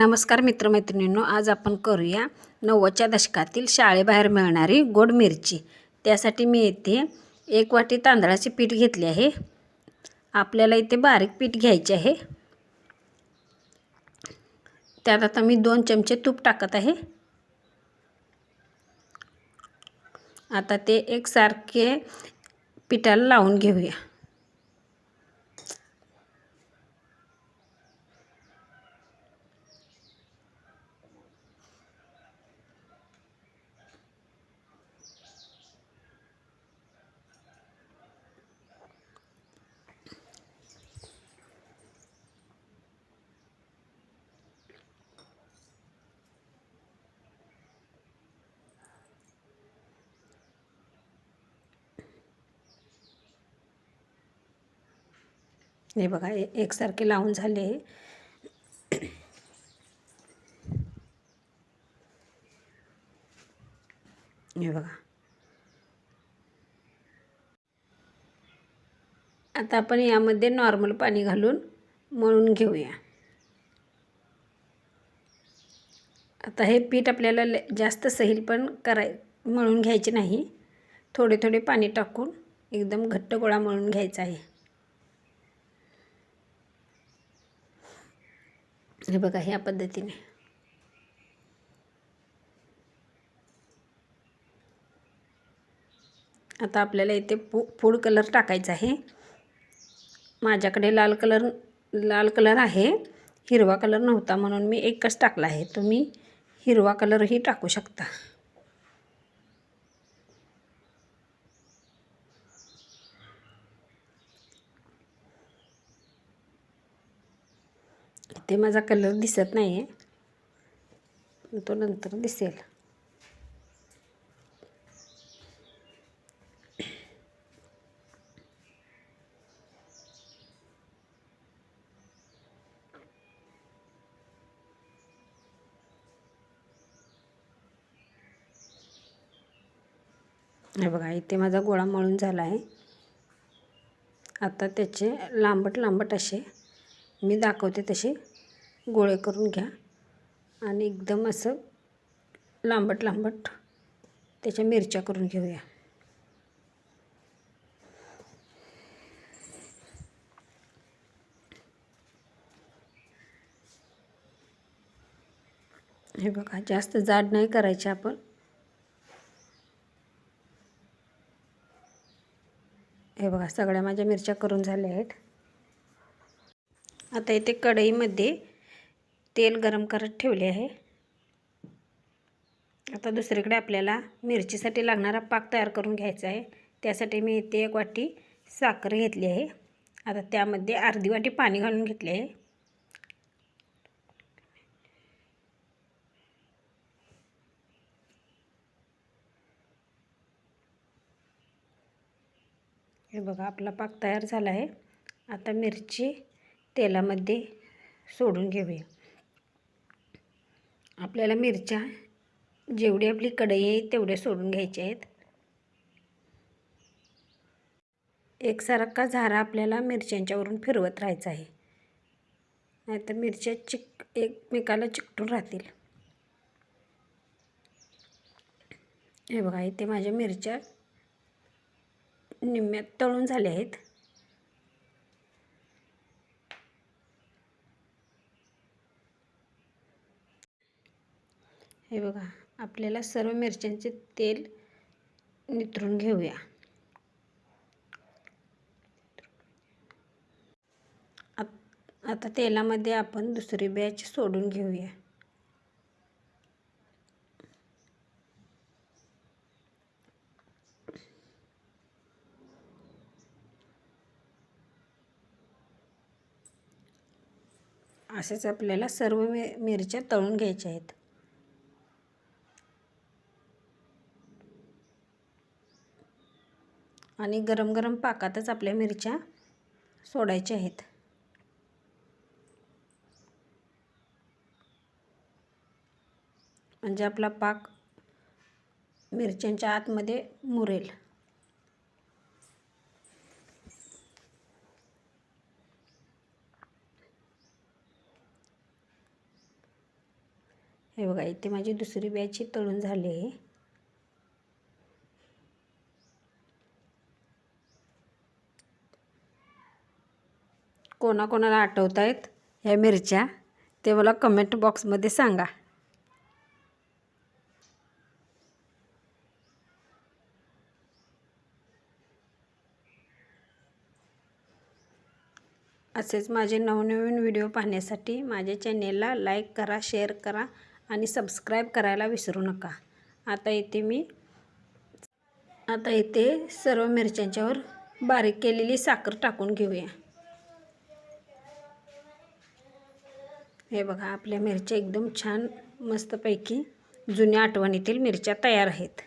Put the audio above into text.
नमस्कार मित्रमैत्रिणींनो आज आपण करूया नव्वदच्या दशकातील शाळेबाहेर मिळणारी गोड मिरची. त्यासाठी मी येथे एक वाटी तांदळाचे पीठ घेतले आहे. आपल्याला इथे बारीक पीठ घ्यायचे आहे. त्यात आता मी दोन चमचे तूप टाकत आहे. आता ते एकसारखे पिठाला लावून घेऊया. हे बघा एकसारखे लावून झाले. हे बघा. आता आपण यामध्ये नॉर्मल पाणी घालून मळून घेऊया. आता हे पीठ आपल्याला जास्त सैल पण कराय मळून घ्यायचे नाही. थोडे थोडे पाणी टाकून एकदम घट्ट गोळा मळून घ्यायचा आहे. हे बघा ह्या पद्धतीने. आता आपल्याला इथे पू फूड कलर टाकायचा आहे. माझ्याकडे लाल कलर लाल कलर आहे. हिरवा कलर नव्हता म्हणून मी एकच टाकला आहे. तुम्ही हिरवा कलरही टाकू शकता. ते माझा कलर दिसत नाही आहे तो नंतर दिसेल. हे बघा इथे माझा गोळा मळून झाला आहे आता त्याचे लांबट लांबट असे मी दाखवते तसे. गोळे करून घ्या. आणि एकदम असं लांबट लांबट त्याच्या मिरच्या करून घेऊया. हे बघा जास्त जाड नाही करायचे आपण. हे बघा सगळ्या माझ्या मिरच्या करून झाल्या आहेत. आता इथे कढईमध्ये तेल गरम करत ठेवले आहे. आता दुसरीकडे आपल्याला मिरचीसाठी लागणारा पाक तयार करून घ्यायचा आहे. त्यासाठी मी इथे एक वाटी साखर घेतली आहे. आता त्यामध्ये अर्धी वाटी पाणी घालून घेतले आहे. हे बघा आपला पाक तयार झाला आहे. आता मिरची तेलामध्ये सोडून घेऊया. आपल्याला मिरच्या जेवढी आपली कढई आहे तेवढे सोडून घ्यायच्या आहेत. एकसारखा झारा आपल्याला मिरच्यांच्यावरून फिरवत राहायचा आहे. नाहीतर मिरच्या चिक एकमेकाला चिकटून राहतील. हे बघा इथे माझ्या मिरच्या निम्म्यात तळून झाल्या आहेत. हे बघा आपल्याला सर्व मिरच्यांचे तेल नितरून घेऊया. आता तेलामध्ये आपण दुसरी बॅच सोडून घेऊया. असेच आपल्याला सर्व मि मिरच्या तळून घ्यायच्या आहेत. आणि गरम गरम पाकातच आपल्या मिरच्या सोडायच्या आहेत. म्हणजे आपला पाक मिरच्यांच्या आतमध्ये मुरेल. हे बघा इथे माझी दुसरी बॅच तळून झाली आहे. कोणाकोणाला आठवत आहेत ह्या मिरच्या ते मला कमेंट बॉक्समध्ये सांगा. असेच माझे नवनवीन व्हिडिओ पाहण्यासाठी माझ्या चॅनेलला लाईक करा शेअर करा आणि सबस्क्राईब करायला विसरू नका. आता इथे मी आता इथे सर्व मिरच्यांच्यावर बारीक केलेली साखर टाकून घेऊया. हे बघा आपल्या मिरच्या एकदम छान मस्तपैकी जुन्या आठवणीतील मिरच्या तयार आहेत.